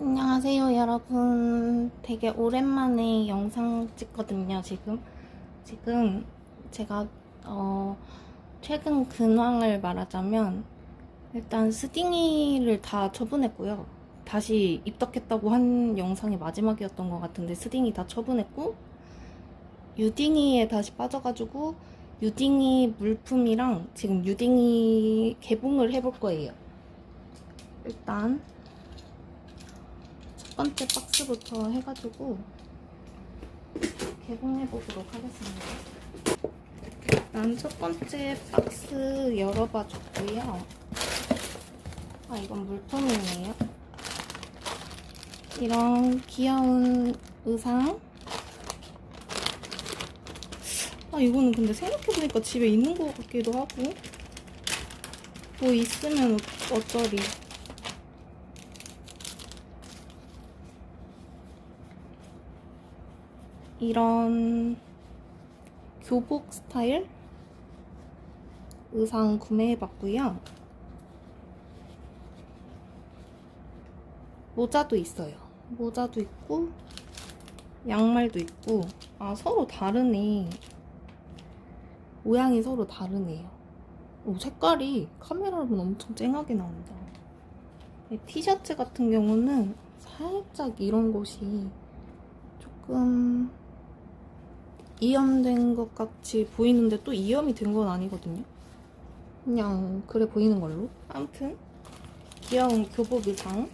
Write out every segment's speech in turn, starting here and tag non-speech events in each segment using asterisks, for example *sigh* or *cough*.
안녕하세요, 여러분. 되게 오랜만에 영상 찍거든요, 지금. 지금 제가, 어, 최근 근황을 말하자면, 일단 스딩이를 다 처분했고요. 다시 입덕했다고 한 영상이 마지막이었던 것 같은데, 스딩이 다 처분했고, 유딩이에 다시 빠져가지고, 유딩이 물품이랑 지금 유딩이 개봉을 해볼 거예요. 일단, 첫 번째 박스부터 해가지고 개봉해보도록 하겠습니다. 일단 첫 번째 박스 열어봐 줬고요. 아, 이건 물품이네요. 이런 귀여운 의상. 아, 이거는 근데 생각해보니까 집에 있는 것 같기도 하고. 뭐 있으면 어- 어쩌리. 이런 교복 스타일 의상 구매해봤고요. 모자도 있어요. 모자도 있고 양말도 있고 아 서로 다르네. 모양이 서로 다르네요. 오, 색깔이 카메라로는 엄청 쨍하게 나온다. 이 티셔츠 같은 경우는 살짝 이런 곳이 조금 이염된 것 같이 보이는데 또 이염이 된 건 아니거든요. 그냥 그래 보이는 걸로. 아무튼 귀여운 교복 의상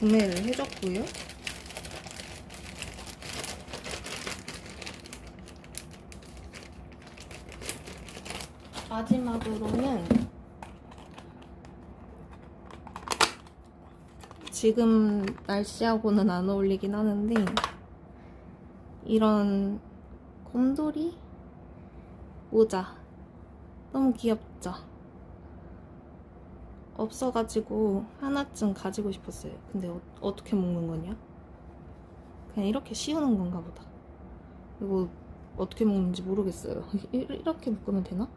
구매를 해줬고요. 마지막으로는 지금 날씨하고는 안 어울리긴 하는데 이런 곰돌이 모자 너무 귀엽죠? 없어가지고 하나쯤 가지고 싶었어요. 근데 어, 어떻게 먹는 거냐? 그냥 이렇게 씌우는 건가 보다. 이거 어떻게 먹는지 모르겠어요. *laughs* 이- 이렇게 묶으면 되나?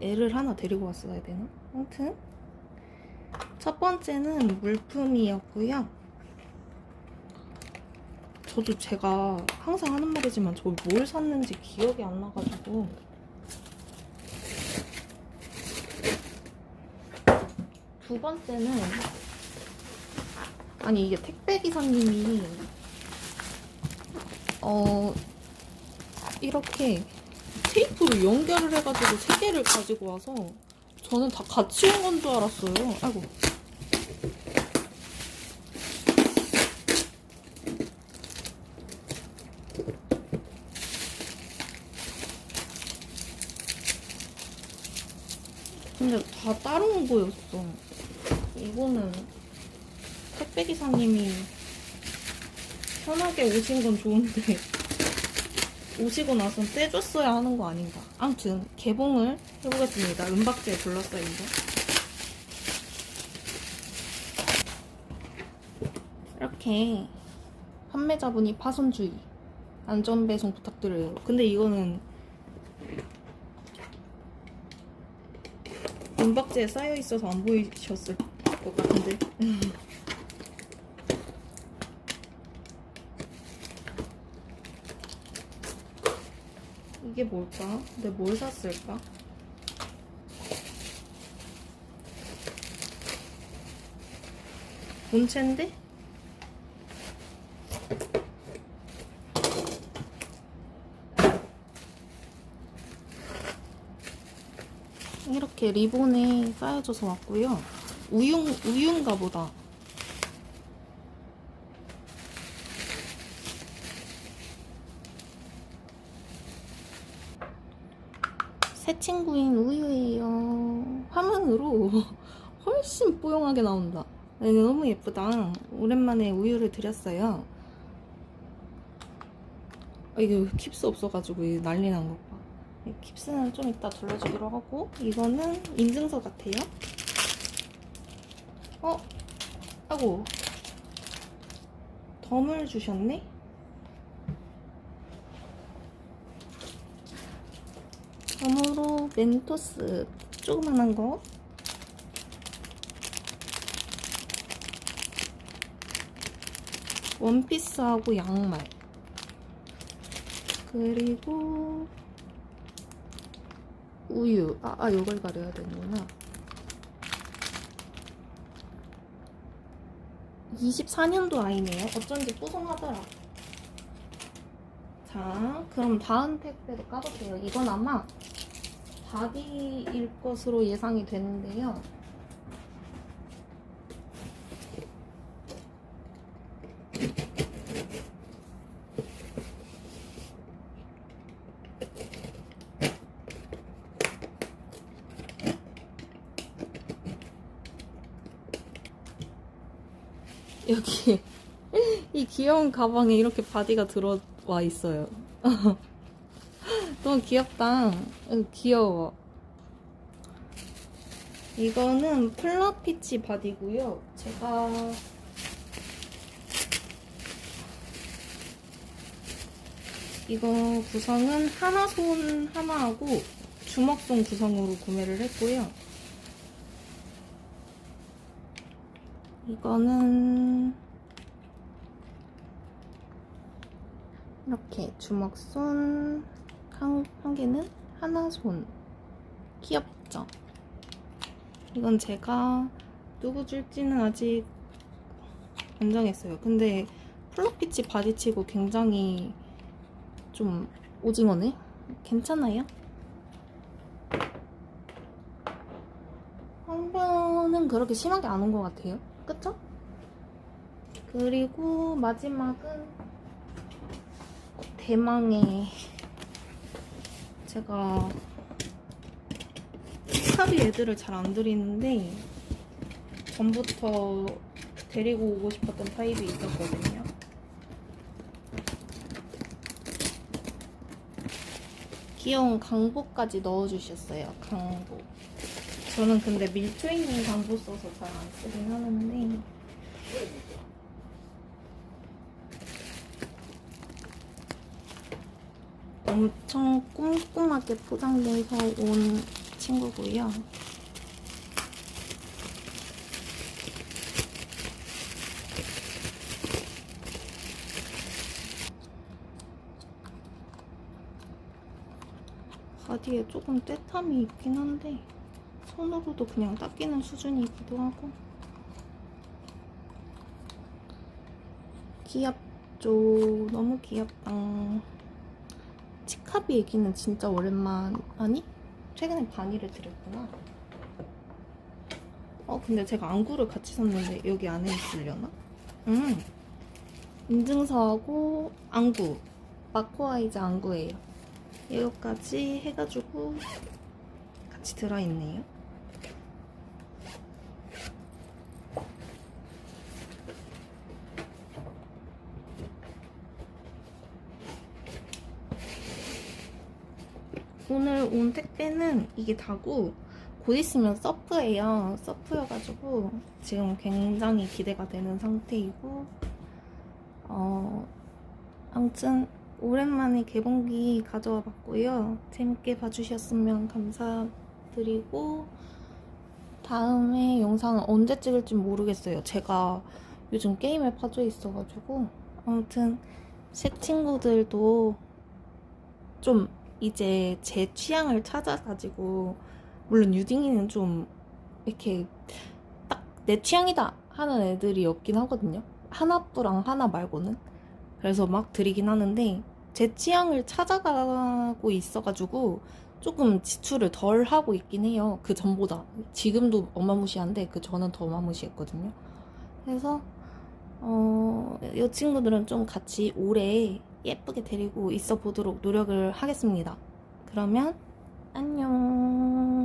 애를 하나 데리고 왔어야 되나? 아무튼 첫 번째는 물품이었고요. 저도 제가 항상 하는 말이지만 저 뭘 샀는지 기억이 안 나가지고 두 번째는 아니 이게 택배 기사님이 어 이렇게 테이프로 연결을 해가지고 세 개를 가지고 와서 저는 다 같이 온 건 줄 알았어요. 아이고. 근데 다 따로 온 거였어. 이거는 택배 기사님이 편하게 오신 건 좋은데 *laughs* 오시고 나서 떼줬어야 하는 거 아닌가. 아무튼 개봉을 해보겠습니다. 은박지에 둘러싸인 거. 이렇게 판매자분이 파손주의 안전 배송 부탁드려요. 근데 이거는 은박지에 쌓여 있어서 안 보이셨을 것 같은데. 이게 뭘까? 근데 뭘 샀을까? 본체인데? 이렇게 리본에 쌓여져서 왔고요. 우유, 우유인가 보다. 새 친구인 우유예요. 화면으로 *laughs* 훨씬 뽀용하게 나온다. 네, 너무 예쁘다. 오랜만에 우유를 드렸어요. 아, 이게 킵스 없어가지고 난리 난것 킵스는 좀 이따 둘러주기로 하고 이거는 인증서 같아요. 어? 아고 덤을 주셨네? 덤으로 멘토스 조그만한 거 원피스하고 양말. 그리고 우유. 아, 아 이걸 가려야 되는구나. 24년도 아이네요. 어쩐지 뽀송하더라. 자, 그럼 다음 택배도 까볼게요. 이건 아마 바디일 것으로 예상이 되는데요. 여기 *laughs* 이 귀여운 가방에 이렇게 바디가 들어와 있어요. *laughs* 너무 귀엽다. 응, 귀여워. 이거는 플라피치 바디고요. 제가 이거 구성은 하나 손 하나하고 주먹손 구성으로 구매를 했고요. 이거는 이렇게 주먹손 한, 한 개는 하나 손 귀엽죠? 이건 제가 누구 줄지는 아직 안 정했어요. 근데 플로피치 바디치고 굉장히 좀 오징어네? 괜찮아요? 황변은 그렇게 심하게 안 온 것 같아요. 그쵸? 그리고 마지막은 대망의 제가 스카비 애들을 잘 안 들이는데 전부터 데리고 오고 싶었던 타입이 있었거든요. 귀여운 강보까지 넣어주셨어요. 강보. 저는 근데 밀초 있는 강보 써서 잘 안 쓰긴 하는데 엄청 꼼꼼하게 포장돼서 온 친구고요. 바디에 조금 떼탐이 있긴 한데 손으로도 그냥 닦이는 수준이기도 하고 귀엽죠 너무 귀엽다 치카비 얘기는 진짜 오랜만 아니? 최근에 바니를 드렸구나 어 근데 제가 안구를 같이 샀는데 여기 안에 있으려나? 음 인증서하고 안구 마코아이즈 안구예요 이거까지 해가지고 같이 들어있네요. 오늘 온 택배는 이게 다고 곧 있으면 서프예요. 서프여가지고 지금 굉장히 기대가 되는 상태이고 어 아무튼 오랜만에 개봉기 가져와 봤고요. 재밌게 봐주셨으면 감사드리고 다음에 영상은 언제 찍을지 모르겠어요. 제가 요즘 게임에 빠져 있어가지고 아무튼 새 친구들도 좀 이제 제 취향을 찾아가지고 물론 유딩이는 좀 이렇게 딱 내 취향이다 하는 애들이 없긴 하거든요. 하나뿌랑 하나 말고는 그래서 막 드리긴 하는데 제 취향을 찾아가고 있어가지고 조금 지출을 덜 하고 있긴 해요. 그 전보다 지금도 어마무시한데 그 전은 더 어마무시했거든요. 그래서 어, 이 친구들은 좀 같이 오래 예쁘게 데리고 있어 보도록 노력을 하겠습니다. 그러면 안녕.